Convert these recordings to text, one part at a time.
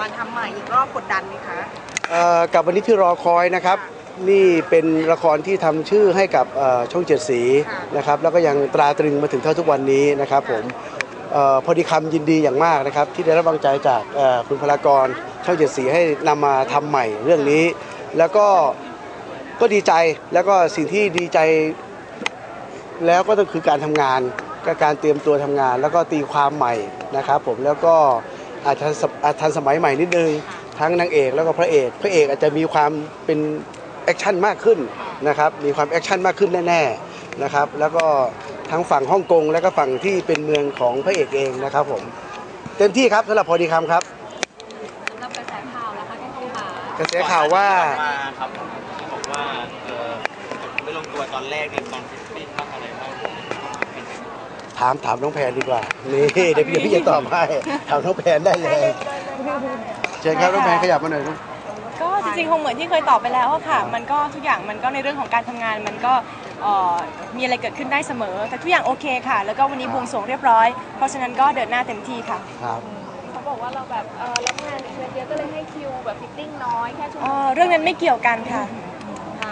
มาทำใหม่อีกรอบกดดันไหมคะเอ่อกับวันนี้ที่รอคอยนะครับนี่เป็นละครที่ทำชื่อให้กับเอ่อช่องเจ็ดสีนะครับแล้วก็ยังตราตรึงมาถึงเท่าทุกวันนี้นะครับผมเออพอดีคำยินดีอย่างมากนะครับ ที่ได้รับกำลังใจจากเอ่อคุณพลากรช่องเจ็ดสีให้นำมาทำใหม่เรื่องนี้ แล้วก็ก็ดีใจแล้วก็สิ่งที่ดีใจ แล้วก็ต้องคือการทำงานก็การเตรียมตัวทำงาน แล้วก็ตีความใหม่นะครับ ผมแล้วก็ อาจจะสอาจทันสมัยใหม่นิดนึงทั้งนางเอกแล้วก็พระเอก พระเอกอาจจะมีความเป็นแอคชั่นมากขึ้นนะครับมีความแอคชั่นมากขึ้นแน่ๆนะครับแล้วก็ทั้งฝั่งฮ่องกงแล้วก็ฝั่งที่เป็นเมืองของพระเอกเองนะครับผมเต็มที่ครับสำหรับพอดีคำครับสำหรับกระแสข่าวนะคะที่คุณหากระแสข่าวว่ามาครับที่บอกว่าเออไม่ลงตัวตอนแรกในตอนฟิตติ้งบ้างอะไรบ้าง ถามถามน้องแพนดีกว่า นี่เดี๋ยวพี่พี่จะตอบให้ ถามน้องแพนได้เลยเชิญครับน้องแพนขยับมาหน่อยนะก็จริงๆคงเหมือนที่เคยตอบไปแล้วอะค่ะ มันก็ทุกอย่างมันก็ในเรื่องของการทำงาน มันก็เอ่อมีอะไรเกิดขึ้นได้เสมอ แต่ทุกอย่างโอเคค่ะ แล้วก็วันนี้บวงสรวงเรียบร้อย เพราะฉะนั้นก็เดินหน้าเต็มที่ค่ะครับเขาบอกว่าเราแบบเออรับงานเยอะๆก็เลยให้คิวแบบฟิตติ้งน้อยแค่ชั่วโมเอ่งอเรื่องนั้นไม่เกี่ยวกันค่ะ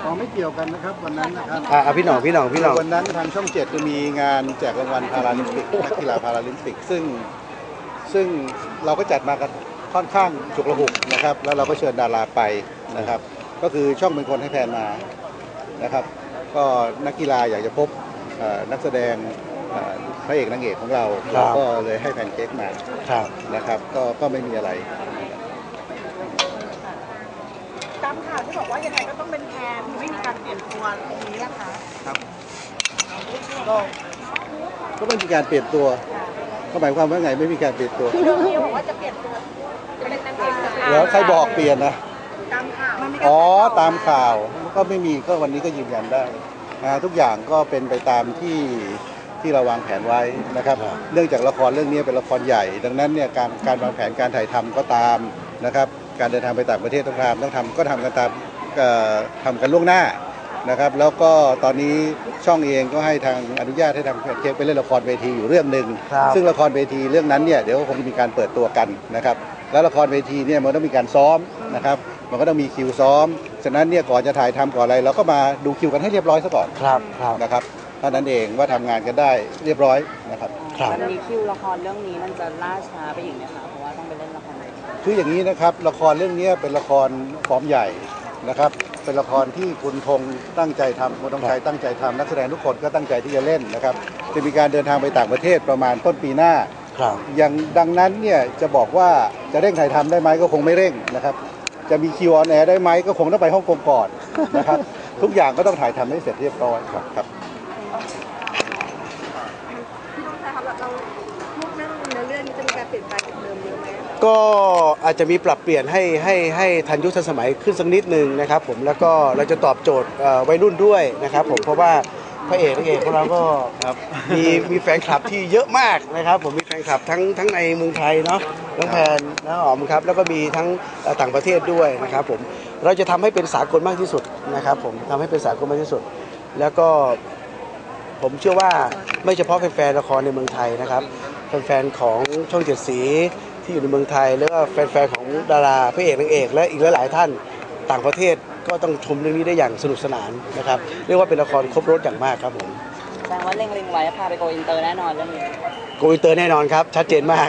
อ๋อไม่เกี่ยวกันนะครับวันนั้นนะครับอะอะพี่หน่องพี่หน่องพี่หน่องวันนั้นทางช่องเจ็ดจะมีงานแจกรางวัลพาราลิมปิกนักกีฬาพาราลิมปิก ซึ่งซึ่งเราก็จัดมากันค่อนข้างฉุกระหุกนะครับ แล้วเราก็เชิญดาราไปนะครับ ก็คือช่องเป็นคนให้แทนมานะครับ ก็นักกีฬาอยากจะพบเอ่อนักแสดงเอ่อพระเอกนางเอกของเราครัเราบก็เลยให้แพนเค้กมาครับนะครับ ก็ก็ไม่มีอะไร ตามข่าวที่บอกว่ายังไงก็ต้องเป็นแพนไม่มีการเปลี่ยนตัวตรงนี้นะคะก็ก็ไม่มีการเปลี่ยนตัวก็หมายความว่าไงไม่มีการเปลี่ยนตัวเรื่องนี้บอกว่าจะเปลี่ยนตัวเป็นนางเอกสาวแล้วใครบอกเปลี่ยนนะตามข่าวมันมีการอ๋อเปลี่ยนตัวตามข่าวก็ไม่มีก็วันนี้ก็ยืนยันได้นะทุกอย่างก็เป็นไปตามที่ที่เราวางแผนไว้นะครับ เนื่องจากละครเรื่องนี้เป็นละครใหญ่ ดังนั้นเนี่ยการการวางแผนการถ่ายทำก็ตามนะครับ การเดินทางไปต่างประเทศต้องทำต้องทำก็ทำกันตามเอ่อทำกันล่วงหน้านะครับ แล้วก็ตอนนี้ช่องเองก็ให้ทางอนุญาตให้ทางเค้กไปเล่นละครเวทีอยู่เรื่องหนึ่งครับซึ่งละครเวทีเรื่องนั้นเนี่ยเดี๋ยวก็คงจะมีการเปิดตัวกันนะครับแล้วละครเวทีเนี่ยมันต้องมีการซ้อมนะครับมันก็ต้องมีคิวซ้อมฉะนั้นเนี่ยก่อนจะถ่ายทำก่อนอะไรเราก็มาดูคิวกันให้เรียบร้อยซะก่อนครับครับนะครับเท่านั้นเองว่าทำงานกันได้เรียบร้อยนะครับครับมันมีคิวละครเรื่องนี้มันจะล่าช้าไปอีกนะคะเพรา คืออย่างนี้นะครับ ละครเรื่องนี้เป็นละครฟอร์มใหญ่นะครับ เป็นละครที่คุณธงตั้งใจทำคุณธงชัยตั้งใจทำนักแสดงทุกคนก็ตั้งใจที่จะเล่นนะครับ จะมีการเดินทางไปต่างประเทศประมาณต้นปีหน้าครับอย่างดังนั้นเนี่ยจะบอกว่าจะเร่งถ่ายทำได้ไหมก็คงไม่เร่งนะครับ จะมีคิวออนแอร์ได้ไหมก็คงต้องไปฮ่องกงก่อนนะครับ ทุกอย่างก็ต้องถ่ายทำให้เสร็จเรียบร้อยครับ ก็อาจจะมีปรับเปลี่ยนให้ให้ให้ทันยุคทันสมัยขึ้นสักนิดนึงนะครับผมแล้วก็เราจะตอบโจทย์เอ่อวัยรุ่นด้วยนะครับผมเพราะว่าพระเอกนางเอกของเราก็มีมีแฟนคลับที่เยอะมากนะครับ ผมมีแฟนคลับทั้งทั้งในเมืองไทยเนาะน้องแพนน้องหอมครับแล้วก็มีทั้งเอ่อต่างประเทศด้วยนะครับผมเราจะทำให้เป็นสากลมากที่สุดนะครับผมทำให้เป็นสากลมากที่สุด แล้วก็ผมเชื่อว่าไม่เฉพาะแฟนๆละครในเมืองไทยนะครับแฟนๆของช่องเจ็ดสี ที่อยู่ในเมืองไทย แล้วก็แฟนๆของดาราพระเอกนางเอก และอีกหลายๆท่านต่างประเทศก็ต้องชมเรื่องนี้ได้อย่างสนุกสนานนะครับเรียกว่าเป็นละครครบรถอย่างมากครับผมแสดงว่าเล็งๆไว้พาไปโกอินเตอร์แน่นอนเรื่องนี้โกอินเตอร์แน่นอนครับชัดเจนมาก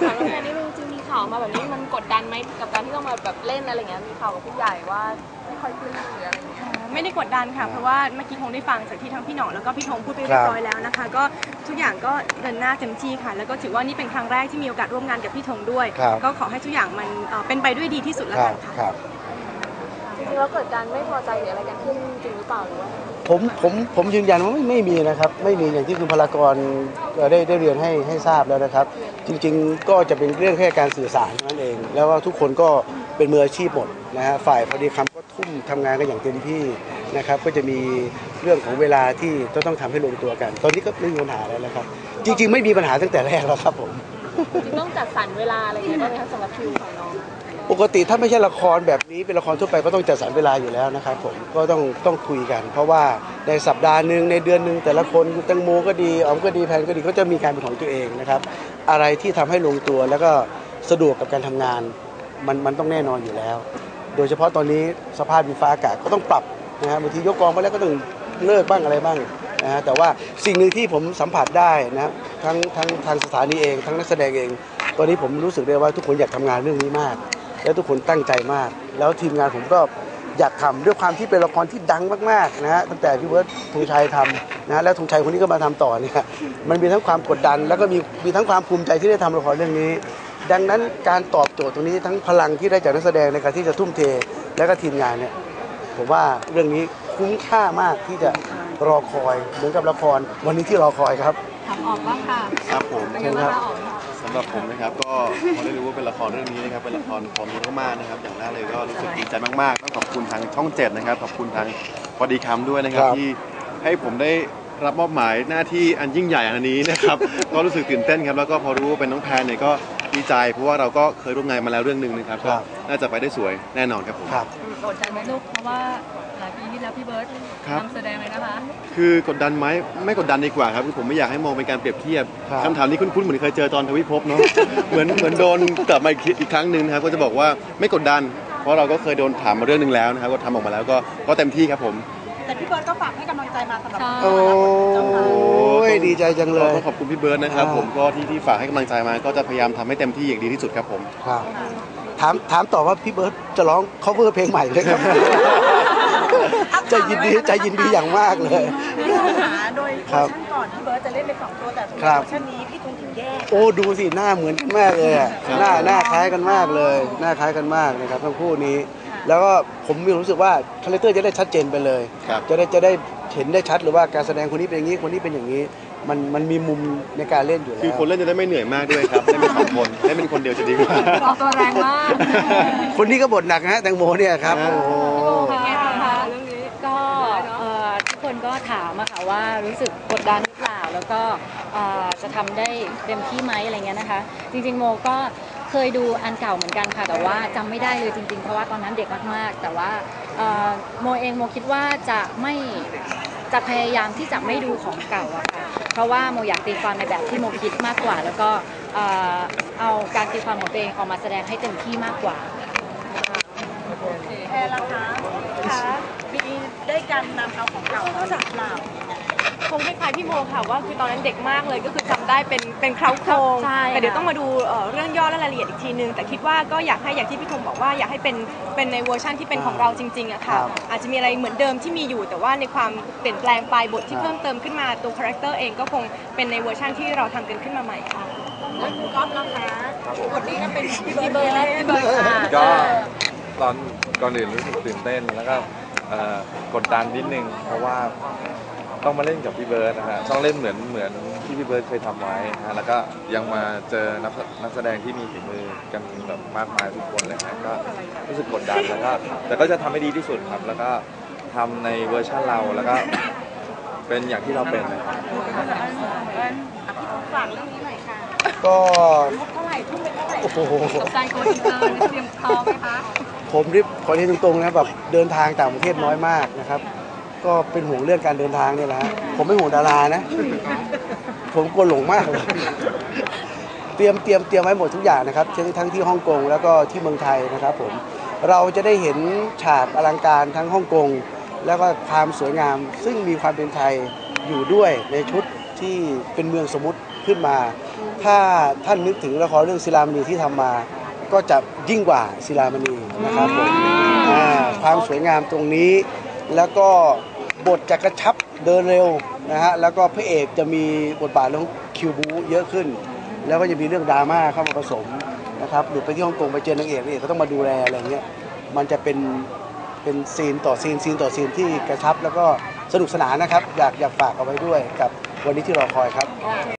ถามว่าแค่นี้มันจริงมีข่าวมาแบบนี้มันกดดันไหมกับการที่ต้องมาแบบเล่นอะไรเงี้ยมีข่าวกับผู้ใหญ่ว่าไม่ค่อยขึ้นหรืออะไรเงี้ย ไม่ได้กดดันค่ะ เพราะว่าเมื่อกี้คงได้ฟังจากที่ทั้งพี่หน่องแล้วก็พี่ธงพูดไปเรียบร้อยแล้วนะคะ ก็ทุกอย่างก็เดินหน้าเต็มที่ค่ะ แล้วก็ถือว่านี่เป็นครั้งแรกที่มีโอกาสร่วมงานกับพี่ธงด้วย ครับก็ขอให้ทุกอย่างมันเอ่อเป็นไปด้วยดีที่สุดแล้วครักับนค่ะ ครับ จริงๆแล้วเกิดการไม่พอใจหรืออะไรกันขึ้นจริงหรือเปล่าหรือว่า ผมผมผมยืนยันว่าไม่ไม่มีนะครับ ไม่มีอย่างที่คุณพลากรเอ่อได้ได้เรียนให้ให้ทราบแล้วนะครับ จริง ๆ ก็จะเป็นเรื่องแค่การสื่อสารเท่านั้นเอง แล้วว่าทุกคนก็ เป็นมืออาชีพหมดนะฮะฝ่ายพอดีคำก็ทุ่มทำงานกันอย่างเต็มที่นะครับก็จะมีเรื่องของเวลาที่ต้องต้องทำให้ลงตัวกัน ตอนนี้ก็ไม่มีปัญหาแล้วนะครับ จริง ๆ ไม่มีปัญหาตั้งแต่แรกแล้วครับผมจริงๆต้องจัดสรรเวลาอะไรเงี้ยบ้างไหมคะสำหรับคิวของน้องปกติถ้าไม่ใช่ละครแบบนี้เป็นละครทั่วไปก็ต้องจัดสรรเวลาอยู่แล้วนะครับผมก็ต้องต้องคุยกัน เพราะว่าในสัปดาห์หนึ่งในเดือนหนึ่งแต่ละคนแตังโมก็ดีออมก็ดีแพนก็ดีก็จะมีการเป็นของตัวเองนะครับ อะไรที่ทำให้ลงตัวแล้วก็สะดวกกับการทำงาน มันมันต้องแน่นอนอยู่แล้ว โดยเฉพาะตอนนี้สภาพดินฟ้าอากาศก็ต้องปรับนะฮะบางทียกกองไปแล้วก็ต้องเลิกบ้างอะไรบ้างนะฮะแต่ว่าสิ่งหนึ่งที่ผมสัมผัสได้นะทั้งทั้งทางสถานีเองทั้งนักแสดงเอง ตอนนี้ผมรู้สึกได้ว่าทุกคนอยากทำงานเรื่องนี้มาก และทุกคนตั้งใจมาก แล้วทีมงานผมก็อยากทำด้วยความที่เป็นละครที่ดังมากๆนะฮะตั้งแต่พี่เบิร์ดธงชัยทำนะฮะแล้วธงชัยคนนี้ก็มาทำต่อเนี่ยมันมีทั้งความกดดัน แล้วก็มีมีทั้งความภูมิใจที่ได้ทำละครเรื่องนี้ ดังนั้นการตอบโจทย์ตรงนี้ทั้งพลังที่ได้จากนักแสดงในการที่จะทุ่มเทและก็ทีมงานเนี่ยผมว่าเรื่องนี้คุ้มค่ามากที่จะรอคอยเหมือนกับละครวันนี้ที่รอคอยครับถามออกบ้างค่ะครับผมเป็นไงบ้างคะออกสำหรับผมนะครับก็พอได้รู้ว่าเป็นละครเรื่องนี้นะครับเป็นละครความรู้มากๆนะครับ อย่างแรกเลยก็รู้สึกดีใจมากๆต้องขอบคุณทางช่องเจ็ดนะครับขอบคุณทางพอดีคำด้วยนะครับครับที่ให้ผมได้ รับมอบหมายหน้าที่อันยิ่งใหญ่อันนี้นะครับ ก็รู้สึกตื่นเต้นครับแล้วก็พอรู้ว่าเป็นน้องแพนเนี่ยก็ดีใจ เพราะว่าเราก็เคยร่วมงานมาแล้วเรื่องหนึ่งนะครับครัก็บน่าจะไปได้สวยแน่นอนครับผม ครับ กดดันไหมลูก เพราะว่าหลายปีที่แล้วพี่เบิร์ตครับ นำแสดงเลยนะคะ คือกดดันไหมไม่กดดันดีกว่าครับคือผมไม่อยากให้มองเป็นการเปรียบเทียบครับ คำถามนี้คุ้นๆเหมือนเคยเจอตอนทวิภพเนาะ เหมือนเหมือนโดนกลับมาอีกทีอีกครั้งหนึ่งนะครับก็จะบอกว่าไม่กดดัน เพราะเราก็เคยโดนถามมาเรื่องหนึ่งแล้วนะครับก็ทำออกมาแล้วก็ก็เต็มที่ครับผม แต่พี่เบิร์ดก็ฝากให้กำลังใจมาสำหรับใช่ โอ้ยดีใจจังเลยก็ขอบคุณพี่เบิร์ดนะครับ อ่า ผมก็ที่ที่ฝากให้กำลังใจมาก็จะพยายามทำให้เต็มที่อย่างดีที่สุดครับผม ครับถามถามต่อว่าพี่เบิร์ตจะร้อง cover เพลงใหม่เลยครับ ใจยินดีใจยินดีอย่างมากเลยหาโดยเวครัอบร์ชันก่อนพี่เบิร์ดจะเล่นเป็นสองตัวแต่ครับเวอร์ชันนี้พี่ธงถึงแยกโอ้ดูสิหน้าเหมือนกันมากเลยอะครับหน้าหน้าคล้ายกันมากเลย หน้าคล้ายกันมากนะครับทั้งคู่นี้ แล้วก็ผมมีความรู้สึกว่าคาแรคเตอร์จะได้ชัดเจนไปเลย ครับ จะได้จะได้เห็นได้ชัดเลยว่าการแสดงคนนี้เป็นอย่างนี้คนนี้เป็นอย่างนี้ มันมันมีมุมในการเล่นอยู่แล้ว คือคนเล่นจะได้ไม่เหนื่อยมากด้วยครับ ได้เป็นสองคนได้เป็นคนเดียวจะดีกว่าออกตัวแรงมาก คนนี้ก็บทหนักนะฮะแตงโมเนี่ยครับอ่า โอ้โห เป็นไงบ้างคะเรื่องนี้ ก็เอ่อทุกคนก็ถามอะค่ะว่ารู้สึกกดดันหรือเปล่า แล้วก็เอ่อจะทำได้เต็มที่ไหมอะไรเงี้ยนะคะ จริงๆโมก็ เคยดูอันเก่าเหมือนกันค่ะ แต่ว่าจำไม่ได้เลยจริงๆ เพราะว่าตอนนั้นเด็กมากๆ แต่ว่าโมเองโมคิดว่าจะไม่จะพยายามที่จะไม่ดูของเก่าอะค่ะ เพราะว่าโมอยากตีความในแบบที่โมคิดมากกว่า แล้วก็เอาการตีความของตัวเองออกมาแสดงให้เต็มที่มากกว่าแอร์ล่ะคะคะมีได้การนำเอาของเก่ามาจากเปล่า คงคล้ายๆพี่โมค่ะว่าคือตอนนั้นเด็กมากเลยก็คือจำได้เป็นเป็นเคราโครงใช่แต่เดี๋ยวค่ะต้องมาดูเอ่อเรื่องย่อและรายละเอียดอีกทีนึง แต่คิดว่าก็อยากให้อย่างที่พี่ธงบอกว่าอยากให้เป็นเป็นในเวอร์ชันที่เป็นของเราจริงๆอะค่ะ ครับอาจจะมีอะไรเหมือนเดิมที่มีอยู่ แต่ว่าในความเปลี่ยนแปลงไปบทที่เพิ่มเติมขึ้นมาตัวคาแรคเตอร์เองก็คงเป็นในเวอร์ชันที่เราทำกันขึ้นมาใหม่ค่ะ แล้วคุณก๊อฟนะคะบทนี้ก็เป็นพี่พี่เบิเบิร์ร์ดดพี่เบิร์ดค่ะก็ตอนก่อนอื่นรู้สึกตื่นเต้นแล้วก็เอ่อกดดันนิดนึง เพราะว่า ต้องมาเล่นกับพี่เบิร์ดนะฮะต้องเล่นเหมือนเหมือนที่พี่เบิร์ดเคยทำไว้นะฮะแล้วก็ยังมาเจอนักนักแสดงที่มีฝีมือกันแบบมากมายทุกคนเลยนะก็รู้สึกกดดันแล้วก็แต่ก็จะทำให้ดีที่สุดครับ แล้วก็ทำในเวอร์ชันเราแล้วก็เป็นอย่างที่เราเป็นนะครับฝากเรื่องนี้หน่อยค่ะก็เท่าไหร่ทุ่มไปเท่าไหร่โอ้โหตกใจโกอินเตอร์นี่เตรียมพร้อมไหมคะ ผมรีบขอเรียนตรงๆนะแบบเดินทางต่างประเทศน้อยมากนะครับ ก็เป็นห่วงเรื่องการเดินทางเนี่ยแหละฮะผมไม่ห่วงดารานะ ผมกลัวหลงมากเลย เตรียมเตรียมเตรียมไว้หมดทุกอย่างนะครับทั้งทั้งที่ฮ่องกงแล้วก็ที่เมืองไทยนะครับผมเราจะได้เห็นฉากอลังการทั้งฮ่องกงแล้วก็ความสวยงาม ซึ่งมีความเป็นไทยอยู่ด้วยในชุดที่เป็นเมืองสมมุติขึ้นมา ถ้าท่านนึกถึงละครเรื่องศิลามณีที่ทำมา ก็จะยิ่งกว่าศิลามณีนะครับผมอ่าความสวยงามตรงนี้แล้วก็ บทจะกระชับเดินเร็วนะฮะแล้วก็พระเอกจะมีบทบาทเรื่องคิวบูเยอะขึ้น แล้วก็จะมีเรื่องดราม่าเข้ามาผสมนะครับหรือไปที่ฮ่องกงไปเจอนางเอกนางเอกก็ต้องมาดูแลอะไรเงี้ยมันจะเป็นเป็นซีนต่อซีนซีนต่อซีนที่กระชับ แล้วก็สนุกสนานนะครับ อยากอยากฝากเอาไว้ด้วยกับวันนี้ที่รอคอยครับ